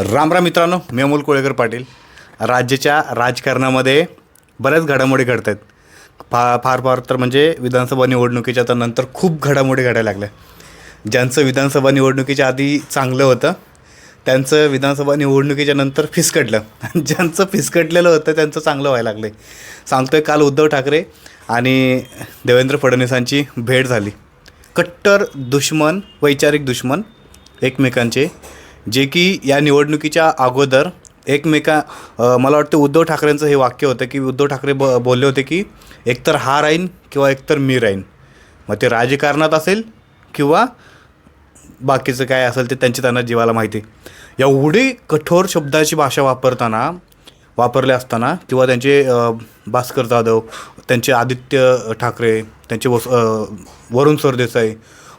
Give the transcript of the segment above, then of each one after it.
रामराम मित्रांनो मी अमोल कोळेकर पाटील. राज्याच्या राजकारणामध्ये बऱ्याच घडामोडी घडत आहेत फा फार फार तर म्हणजे विधानसभा निवडणुकीच्या तर नंतर खूप घडामोडी घडायला लागल्या. ज्यांचं विधानसभा निवडणुकीच्या आधी चांगलं होतं त्यांचं विधानसभा निवडणुकीच्या नंतर फिसकटलं. आणि ज्यांचं फिसकटलेलं होतं त्यांचं चांगलं व्हायला लागलं आहे सांगतोय काल उद्धव ठाकरे आणि देवेंद्र फडणवीसांची भेट झाली. कट्टर दुश्मन वैचारिक दुश्मन एकमेकांचे जे की या निवडणुकीच्या अगोदर एकमेका मला वाटतं उद्धव ठाकरेंचं हे वाक्य होतं की उद्धव ठाकरे ब बोलले होते की एकतर हा राहीन किंवा एकतर मी राहीन. मग ते राजकारणात असेल किंवा बाकीचं काय असेल ते त्यांची त्यांना जीवाला माहिती. एवढी कठोर शब्दाची भाषा वापरताना वापरले असताना किंवा त्यांचे भास्कर जाधव त्यांचे आदित्य ठाकरे त्यांचे वस वरुण सरदेसाई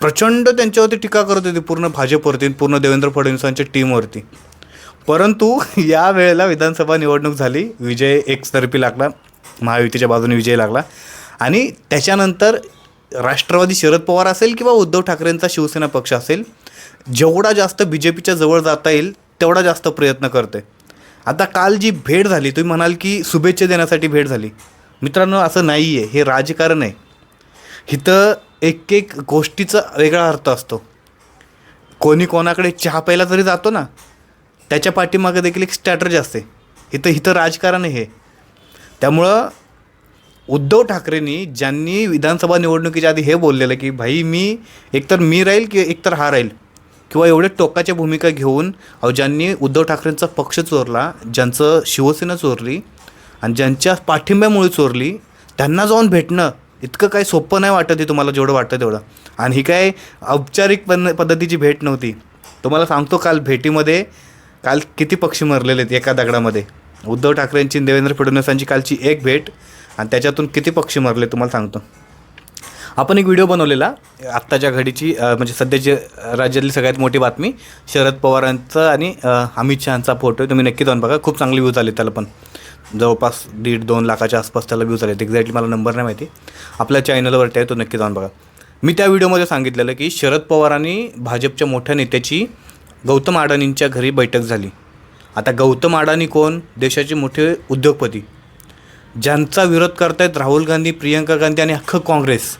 प्रचंड त्यांच्यावरती टीका करत होती पूर्ण भाजपवरती पूर्ण देवेंद्र फडणवीसांच्या टीमवरती. परंतु या वेळेला विधानसभा निवडणूक झाली विजय एकतर्फी लागला महायुतीच्या बाजूने विजय लागला. आणि त्याच्यानंतर राष्ट्रवादी शरद पवार असेल किंवा उद्धव ठाकरेंचा शिवसेना पक्ष असेल जेवढा जास्त बी जे पीच्या जवळ जाता येईल तेवढा जास्त प्रयत्न करते आता काल जी भेट झाली तुम्ही म्हणाल की शुभेच्छा देण्यासाठी भेट झाली. मित्रांनो असं नाही आहे हे राजकारण आहे. इथं एक एक गोष्टीचा वेगळा अर्थ असतो. कोणी कोणाकडे चहा प्यायला जरी जातो ना त्याच्या पाठीमागे देखील एक स्ट्रॅटर्जी असते. इथं इथं राजकारण हे. त्यामुळं उद्धव ठाकरेंनी ज्यांनी विधानसभा निवडणुकीच्या आधी हे बोललेलं की भाई मी एकतर मी राहील की एकतर हा राहील किंवा एवढे टोकाच्या भूमिका घेऊन अहो ज्यांनी उद्धव ठाकरेंचा पक्ष चोरला ज्यांचं शिवसेना चोरली आणि ज्यांच्या पाठिंब्यामुळे चोरली त्यांना जाऊन भेटणं इतकं काही सोपं नाही वाटत आहे तुम्हाला जेवढं वाटतं तेवढं. आणि ही काय औपचारिक पन पद्धतीची भेट नव्हती. तुम्हाला सांगतो काल भेटीमध्ये काल किती पक्षी मरलेले आहेत एका दगडामध्ये. उद्धव ठाकरेंची देवेंद्र फडणवीसांची कालची एक भेट आणि त्याच्यातून किती पक्षी मरले तुम्हाला सांगतो. आपण एक व्हिडिओ बनवलेला आत्ताच्या घडीची म्हणजे सध्याची राज्यातली सगळ्यात मोठी बातमी शरद पवारांचं आणि अमित शहाचा फोटो तुम्ही नक्की जाऊन बघा खूप चांगले व्ह्यूज आले त्याला पण. जवळपास दीड दोन लाखाच्या आसपास त्याला व्ह्यूज आलेत एक्झॅक्टली मला नंबर नाही माहिती. आपल्या चॅनलवरती आहे तो नक्की जाऊन बघा. मी त्या व्हिडिओमध्ये सांगितलेलं की शरद पवार आणि भाजपच्या मोठ्या नेत्याची गौतम अडाणींच्या घरी बैठक झाली. आता गौतम अडाणी कोण? देशाचे मोठे उद्योगपती. ज्यांचा विरोध करतायत राहुल गांधी प्रियंका गांधी आणि अख्खं काँग्रेस.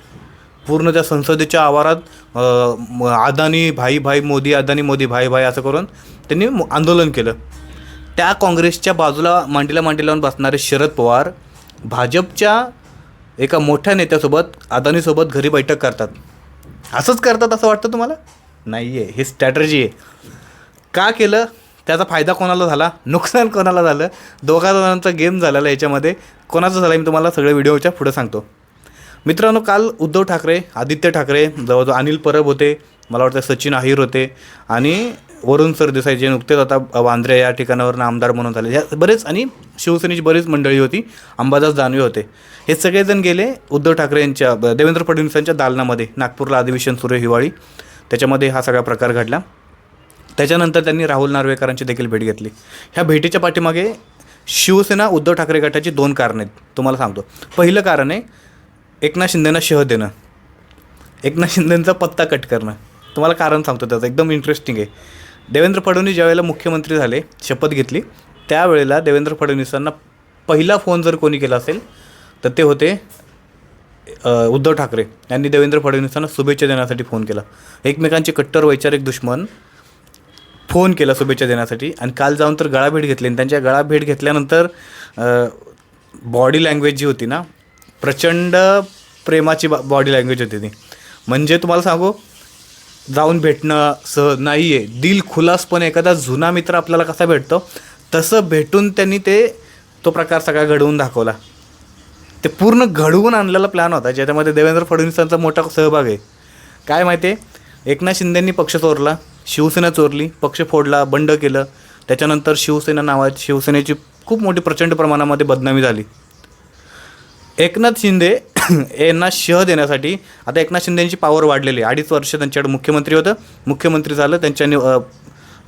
पूर्ण त्या संसदेच्या आवारात अदानी भाई भाई मोदी अदानी मोदी भाई भाई असं करून त्यांनी आंदोलन केलं. त्या काँग्रेसच्या बाजूला मांडीला मांडी लावून बसणारे शरद पवार भाजपच्या एका मोठ्या नेत्यासोबत अदानीसोबत घरी बैठक करतात. असंच करतात असं वाटतं तुम्हाला? नाही आहे ही स्ट्रॅटर्जी आहे. का केलं? त्याचा फायदा कोणाला झाला? नुकसान कोणाला झालं? दोघा जणांचा गेम झालेला याच्यामध्ये. कोणाचा झाला मी तुम्हाला सगळ्या व्हिडिओच्या पुढे सांगतो. मित्रांनो काल उद्धव ठाकरे आदित्य ठाकरे जवळजवळ अनिल परब होते. मला वाटतं सचिन अहिर होते. आणि वरुण सरदेसाई जे नुकतेच आता वांद्रे या ठिकाणावरून आमदार म्हणून झाले. ह्या बरेच आणि शिवसेनेची बरीच मंडळी होती. अंबादास दानवे होते. हे सगळेजण गेले उद्धव ठाकरे यांच्या देवेंद्र फडणवीसांच्या दालनामध्ये. नागपूरला अधिवेशन सुरू हिवाळी. त्याच्यामध्ये हा सगळा प्रकार घडला. त्याच्यानंतर त्यांनी राहुल नार्वेकरांची देखील भेट घेतली. ह्या भेटीच्या पाठीमागे शिवसेना उद्धव ठाकरे गटाची दोन कारणं आहेत. तुम्हाला सांगतो. पहिलं कारण आहे एकनाथ शिंदेना शह देणं. एकनाथ शिंदेंचा पत्ता कट करणं. तुम्हाला कारण सांगतो त्याचं. एकदम इंटरेस्टिंग आहे. देवेंद्र फडणवीस ज्यावेळेला मुख्यमंत्री झाले शपथ घेतली त्यावेळेला देवेंद्र फडणवीसांना पहिला फोन जर कोणी केला असेल तर ते होते उद्धव ठाकरे. यांनी देवेंद्र फडणवीसांना शुभेच्छा देण्यासाठी फोन केला. एकमेकांचे कट्टर वैचारिक दुश्मन फोन केला शुभेच्छा देण्यासाठी. आणि काल जाऊन तर गळाभेट घेतली. आणि त्यांच्या गळाभेट घेतल्यानंतर बॉडी लँग्वेज जी होती ना प्रचंड प्रेमाची बॉडी लँग्वेज होती ती. म्हणजे तुम्हाला सांगू जाऊन भेटणं सहज नाही आहे दिल खुलासपणे एखादा जुना मित्र आपल्याला कसा भेटतो तसं भेटून त्यांनी ते तो प्रकार सगळा घडवून दाखवला. ते पूर्ण घडवून आणलेला प्लॅन होता ज्याच्यामध्ये देवेंद्र फडणवीसांचा मोठा सहभाग आहे. काय माहिती आहे एकनाथ शिंदेंनी पक्ष चोरला शिवसेना चोरली पक्ष फोडला बंड केलं. त्याच्यानंतर शिवसेना नावाची शिवसेनेची खूप मोठी प्रचंड प्रमाणामध्ये बदनामी झाली. एकनाथ शिंदे यांना शह देण्यासाठी आता एकनाथ शिंदेंची पॉवर वाढलेली आहे. अडीच वर्ष त्यांच्याकडे मुख्यमंत्री होतं. मुख्यमंत्री झालं त्यांच्या नि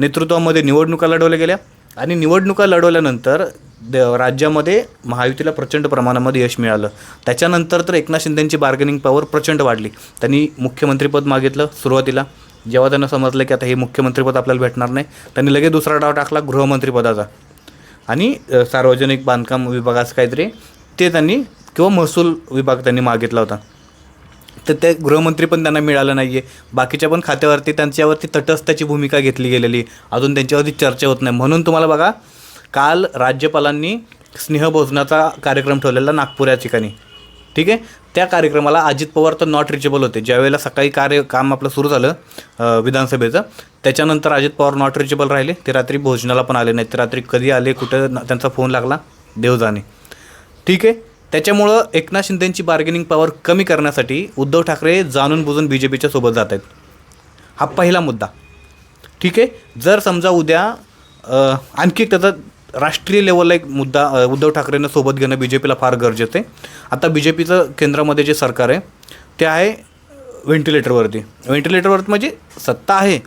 नेतृत्वामध्ये निवडणुका लढवल्या गेल्या. आणि निवडणुका लढवल्यानंतर द राज्यामध्ये महायुतीला प्रचंड प्रमाणामध्ये यश मिळालं. त्याच्यानंतर तर एकनाथ शिंदेंची बार्गेनिंग पॉवर प्रचंड वाढली. त्यांनी मुख्यमंत्रीपद मागितलं सुरुवातीला. जेव्हा त्यांना समजलं की आता हे मुख्यमंत्रीपद आपल्याला भेटणार नाही त्यांनी लगेच दुसरा डाव टाकला गृहमंत्रीपदाचा. आणि सार्वजनिक बांधकाम विभागाचं काहीतरी ते त्यांनी किंवा महसूल विभाग त्यांनी मागितला होता. तर ते गृहमंत्री पण त्यांना मिळालं नाही आहे बाकीच्या पण खात्यावरती त्यांच्यावरती तटस्थाची भूमिका घेतली गेलेली. अजून त्यांच्यावरती चर्चा होत नाही. म्हणून तुम्हाला बघा काल राज्यपालांनी स्नेहभोजनाचा कार्यक्रम ठेवलेला नागपूर या ठिकाणी. ठीक आहे? त्या कार्यक्रमाला अजित पवार तर नॉट रिचेबल होते. ज्यावेळेला सकाळी कार्य काम आपलं सुरू झालं विधानसभेचं त्याच्यानंतर अजित पवार नॉट रिचेबल राहिले. ते रात्री भोजनाला पण आले नाहीत. रात्री कधी आले कुठं त्यांचा फोन लागला देव जाणे. ठीक आहे? त्याच्यामुळं एकनाथ शिंदेंची बार्गेनिंग पॉवर कमी करण्यासाठी उद्धव ठाकरे जाणून बुजून बी जे पीच्या सोबत जात आहेत. हा पहिला मुद्दा. ठीक आहे? जर समजा उद्या आणखी त्याचा राष्ट्रीय लेवलला एक मुद्दा उद्धव ठाकरेंना सोबत घेणं बी जे पीला फार गरजेचं आहे. आता बी जे पीचं केंद्रामध्ये जे सरकार आहे ते आहे व्हेंटिलेटरवरती व्हेंटिलेटरवरती म्हणजे सत्ता आहे.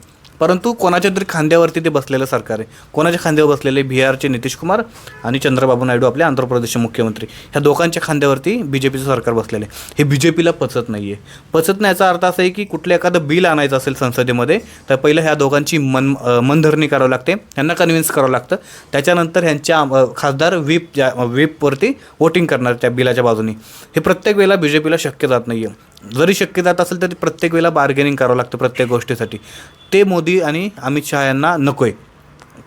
परंतु कोणाच्या तरी खांद्यावरती ते बसलेलं सरकार आहे. कोणाच्या खांद्यावर बसलेले बिहारचे नितीश कुमार आणि चंद्रबाबू नायडू आपले आंध्र प्रदेशचे मुख्यमंत्री ह्या दोघांच्या खांद्यावरती बी जे पीचं सरकार बसलेलं आहे. हे बी जे पीला पचत नाही आहे पचत नाही याचा अर्थ असा आहे की कुठलं एखादं बिल आणायचं असेल संसदेमध्ये तर पहिलं ह्या दोघांची मन मनधरणी करावं लागते. त्यांना कन्व्हिन्स करावं लागतं. त्याच्यानंतर ह्यांच्या खासदार व्हीप ज्या व्हीपवरती वोटिंग करणार त्या बिलाच्या बाजूनी. हे प्रत्येक वेळेला बी जे पीला शक्य जात नाही आहे जरी शक्य जात असेल तरी प्रत्येक वेळेला बार्गेनिंग करावं लागतं प्रत्येक गोष्टीसाठी. ते मोदी आणि अमित शहा यांना नको आहे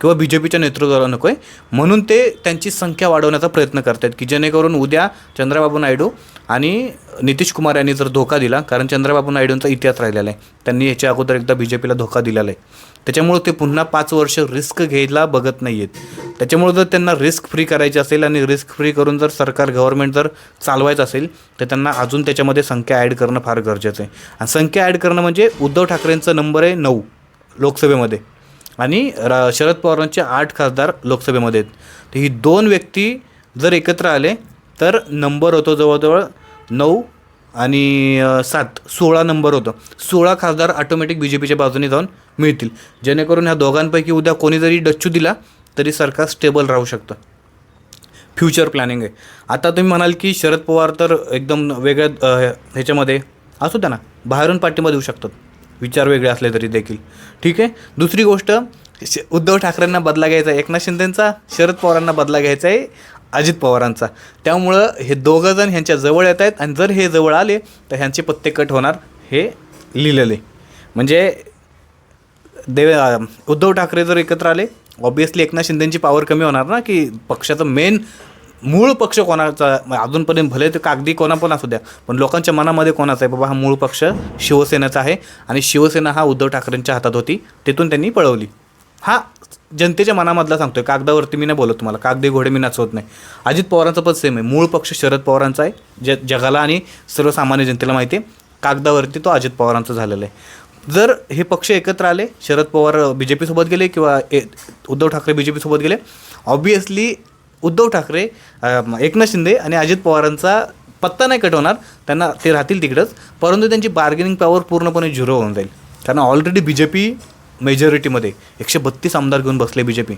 किंवा बी जे पीच्या नेतृत्वाला नको आहे म्हणून ते त्यांची संख्या वाढवण्याचा प्रयत्न करत आहेत की जेणेकरून उद्या चंद्रबाबू नायडू आणि नितीश कुमार यांनी जर धोका दिला कारण चंद्रबाबू नायडूंचा इतिहास राहिलेला आहे. त्यांनी याच्या अगोदर एकदा बी जे पीला धोका दिलेला आहे. त्याच्यामुळं ते पुन्हा पाच वर्ष रिस्क घ्यायला बघत नाही आहेत त्याच्यामुळं जर त्यांना रिस्क फ्री करायची असेल आणि रिस्क फ्री करून जर सरकार गव्हर्नमेंट जर चालवायचं असेल तर त्यांना अजून त्याच्यामध्ये संख्या ॲड करणं फार गरजेचं आहे. आणि संख्या ॲड करणं म्हणजे उद्धव ठाकरेंचा नंबर आहे नऊ लोकसभेमध्ये. आणि रा शरद पवारांचे आठ खासदार लोकसभेमध्ये आहेत. तर ही दोन व्यक्ती जर एकत्र आले तर नंबर होतो जवळजवळ नऊ आणि सात सोळा नंबर होतं. सोळा खासदार ऑटोमॅटिक बी जे पीच्या बाजूने जाऊन मिळतील. जेणेकरून ह्या दोघांपैकी उद्या कोणी जरी डच्चू दिला तरी सरकार स्टेबल राहू शकतं. फ्युचर प्लॅनिंग आहे. आता तुम्ही म्हणाल की शरद पवार तर एकदम वेगळ्या ह्याच्यामध्ये असू द्या ना बाहेरून पाठिंबा देऊ शकतात. विचार वेगळे असले तरी देखील. ठीक आहे? दुसरी गोष्ट श- उद्धव ठाकरेंना बदला घ्यायचा आहे. एकनाथ शिंदेंचा शरद पवारांना बदला घ्यायचा आहे. अजित पवारांचा. त्यामुळं हे दोघंजण ह्यांच्या जवळ येत आहेत. आणि जर हे जवळ आले तर ह्यांचे पत्ते कट होणार हे लिहिलेले. म्हणजे देव उद्धव ठाकरे जर एकत्र आले ऑब्विसली एकनाथ शिंदेंची पॉवर कमी होणार ना की पक्षाचं मेन मूळ पक्ष कोणाचा अजूनपर्यंत भले ते कागदी कोणा पण असू द्या पण लोकांच्या मनामध्ये कोणाचा आहे? बाबा हा मूळ पक्ष शिवसेनेचा आहे आणि शिवसेना हा उद्धव ठाकरेंच्या हातात होती तिथून त्यांनी पळवली. हा जनतेच्या मनामधला सांगतोय कागदावरती मी नाही बोलत तुम्हाला कागदी घोडे मी नाचवत नाही. अजित पवारांचं पण सेम आहे. मूळ पक्ष शरद पवारांचा आहे ज जगाला आणि सर्वसामान्य जनतेला माहिती आहे कागदावरती तो अजित पवारांचा झालेला आहे. जर हे पक्ष एकत्र आले शरद पवार बी जे पीसोबत गेले किंवा ए उद्धव ठाकरे बी जे पीसोबत गेले ऑब्वियसली उद्धव ठाकरे एकनाथ शिंदे आणि अजित पवारांचा पत्ता नाही कट होणार. त्यांना ते राहतील तिकडंच. परंतु त्यांची बार्गेनिंग पॉवर पूर्णपणे झिरो होऊन जाईल. कारण ऑलरेडी बी जे पी मेजॉरिटीमध्ये एकशे बत्तीस आमदार घेऊन बसले बी जे पी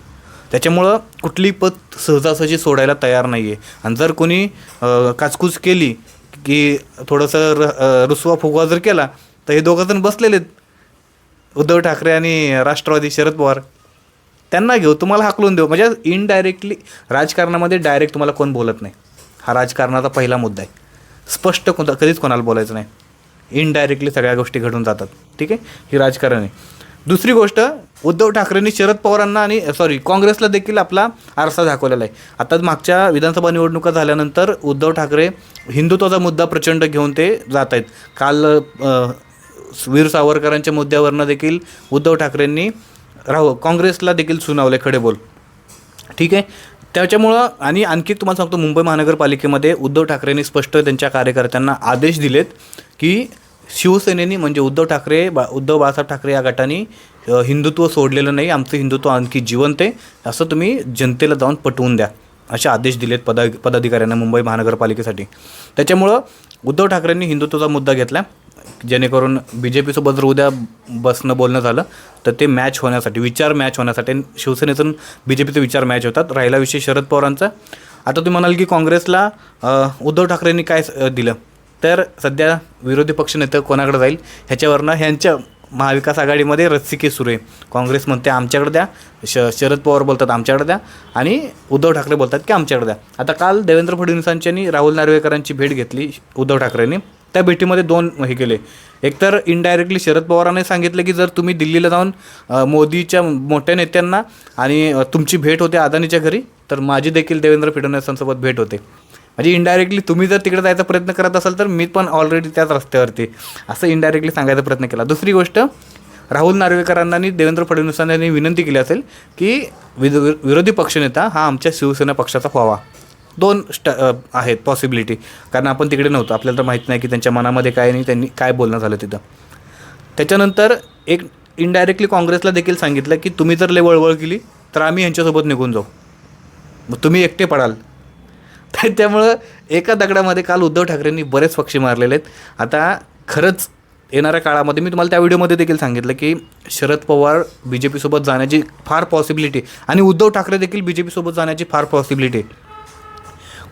त्याच्यामुळं कुठली पद सहजासहजी सोडायला तयार नाही आहे आणि जर कोणी काचकूच केली की थोडंसं र रुसवा फुगवा जर केला तर हे दोघंजण बसलेले आहेत उद्धव ठाकरे आणि राष्ट्रवादी शरद पवार. त्यांना घेऊ तुम्हाला हाकलून देऊ. म्हणजे इनडायरेक्टली राजकारणामध्ये डायरेक्ट तुम्हाला कोण बोलत नाही. हा राजकारणाचा पहिला मुद्दा आहे. स्पष्ट कोणता कधीच कोणाला बोलायचं नाही. इनडायरेक्टली सगळ्या गोष्टी घडून जातात. ठीक आहे? ही राजकारण आहे. दुसरी गोष्ट उद्धव ठाकरेंनी शरद पवारांना आणि सॉरी काँग्रेसला देखील आपला आरसा दाखवलेला आहे. आता मागच्या विधानसभा निवडणुका झाल्यानंतर उद्धव ठाकरे हिंदुत्वाचा मुद्दा प्रचंड घेऊन ते जात आहेत. काल वीर सावरकरांच्या मुद्द्यावरनं देखील उद्धव ठाकरेंनी राहू काँग्रेसला देखील सुनावले खडे बोल. ठीक आहे? त्याच्यामुळं आणि आणखी तुम्हाला सांगतो मुंबई महानगरपालिकेमध्ये उद्धव ठाकरेंनी स्पष्ट त्यांच्या कार्यकर्त्यांना आदेश दिलेत की शिवसेनेनी म्हणजे उद्धव ठाकरे बा उद्धव बाळासाहेब ठाकरे या गटाने हिंदुत्व सोडलेलं नाही आमचं हिंदुत्व आणखी जिवंत आहे असं तुम्ही जनतेला जाऊन पटवून द्या असे आदेश दिलेत पदा पदाधिकाऱ्यांना मुंबई महानगरपालिकेसाठी. त्याच्यामुळं उद्धव ठाकरेंनी हिंदुत्वाचा मुद्दा घेतला. जेणेकरून बी जे पीसोबत जर उद्या बसणं बोलणं झालं तर ते मॅच होण्यासाठी विचार मॅच होण्यासाठी आणि शिवसेनेतून बी जे पीचे विचार मॅच होतात. राहिला विषय शरद पवारांचा. आता तुम्ही म्हणाल की काँग्रेसला उद्धव ठाकरेंनी काय दिलं? तर सध्या विरोधी पक्षनेते कोणाकडे जाईल? ह्याच्यावरनं ह्यांच्या महाविकास आघाडीमध्ये रस्सिके सुरू आहे. काँग्रेस म्हणते आमच्याकडे द्या. श शरद पवार बोलतात आमच्याकडे द्या. आणि उद्धव ठाकरे बोलतात की आमच्याकडे द्या. आता काल देवेंद्र फडणवीसांची आणि राहुल नार्वेकरांची भेट घेतली उद्धव ठाकरेंनी. त्या भेटीमध्ये दोन हे केले. एकतर इनडायरेक्टली शरद पवारांनी सांगितलं की जर तुम्ही दिल्लीला जाऊन मोदीच्या मोठ्या नेत्यांना आणि तुमची भेट होते अदानीच्या घरी तर माझी देखील देवेंद्र फडणवीसांसोबत भेट होते. म्हणजे इनडायरेक्टली तुम्ही जर तिकडे जायचा प्रयत्न करत असाल तर मी पण ऑलरेडी त्याच रस्त्यावरती असं इनडायरेक्टली सांगायचा प्रयत्न केला. दुसरी गोष्ट राहुल नार्वेकरांना देवेंद्र फडणवीसांनी विनंती केली असेल की विद विरोधी पक्षनेता हा आमच्या शिवसेना पक्षाचा व्हावा. दोन स्ट आहेत पॉसिबिलिटी कारण आपण तिकडे नव्हतो. आपल्याला तर माहीत नाही की त्यांच्या मनामध्ये काय नाही त्यांनी काय बोलणं झालं तिथं. त्याच्यानंतर एक इनडायरेक्टली काँग्रेसला देखील सांगितलं की तुम्ही जर लय वळवळ केली तर आम्ही यांच्यासोबत निघून जाऊ. मग तुम्ही एकटे पडाल. तर त्यामुळं एका दगडामध्ये काल उद्धव ठाकरेंनी बरेच पक्षी मारलेले आहेत. आता खरंच येणाऱ्या काळामध्ये मी तुम्हाला त्या व्हिडिओमध्ये देखील सांगितलं की शरद पवार बी जे पीसोबत जाण्याची फार पॉसिबिलिटी आणि उद्धव ठाकरे देखील बी जे पीसोबत जाण्याची फार पॉसिबिलिटी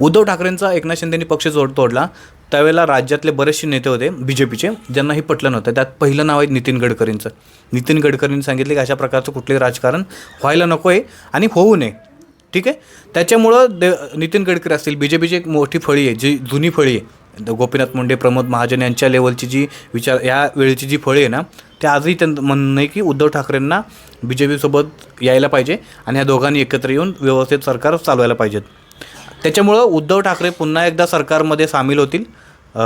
उद्धव ठाकरेंचा एकनाथ शिंदेनी पक्ष जोड तोडला. त्यावेळेला राज्यातले बरेचसे नेते होते बी जे पीचे ज्यांना हे पटलं नव्हतं. त्यात पहिलं नाव आहे नितीन गडकरींचं. नितीन गडकरींनी सांगितले की अशा प्रकारचं कुठलंही राजकारण व्हायला नको आहे आणि होऊ नये. ठीक आहे? त्याच्यामुळं दे नितीन गडकरी असतील बी जे पीची एक मोठी फळी आहे जी जुनी फळी आहे. गोपीनाथ मुंडे प्रमोद महाजन यांच्या लेवलची जी विचार या वेळेची जी फळी आहे ना ते आजही त्यांचं म्हणणं आहे की उद्धव ठाकरेंना बी जे पीसोबत यायला पाहिजे आणि ह्या दोघांनी एकत्र येऊन व्यवस्थित सरकार चालवायला पाहिजेत. त्याच्यामुळं उद्धव ठाकरे पुन्हा एकदा सरकारमध्ये सामील होतील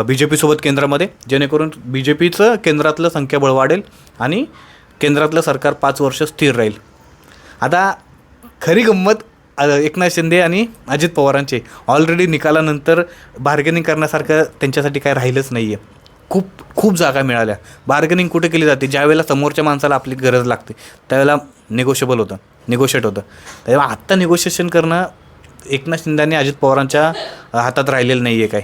बी जे पीसोबत केंद्रामध्ये जेणेकरून बी जे पीचं केंद्रातलं संख्याबळ वाढेल आणि केंद्रातलं सरकार पाच वर्ष स्थिर राहील. आता खरी गंमत एकनाथ शिंदे आणि अजित पवारांचे. ऑलरेडी निकालानंतर बार्गेनिंग करण्यासारखं त्यांच्यासाठी काय राहिलंच नाही आहे खूप खूप जागा मिळाल्या. बार्गेनिंग कुठे केली जाते? ज्यावेळेला समोरच्या माणसाला आपली गरज लागते त्यावेळेला निगोशिएबल होतं निगोशिएट होतं. त्यामुळे आत्ता निगोशिएशन करणं एकनाथ शिंदे आणि अजित पवारांच्या हातात राहिलेलं नाही आहे काय?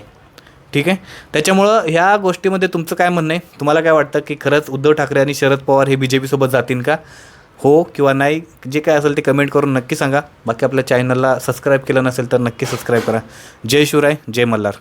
ठीक आहे? त्याच्यामुळं ह्या गोष्टीमध्ये तुमचं काय म्हणणं आहे? तुम्हाला काय वाटतं की खरंच उद्धव ठाकरे आणि शरद पवार हे बी जे पीसोबत जातील का? हो किंवा नाही? जे काय असेल ते कमेंट करून नक्की सांगा. बाकी आपल्या चॅनलला सबस्क्राईब केलं नसेल तर नक्की सबस्क्राईब करा. जय शिवराय जय मल्हार.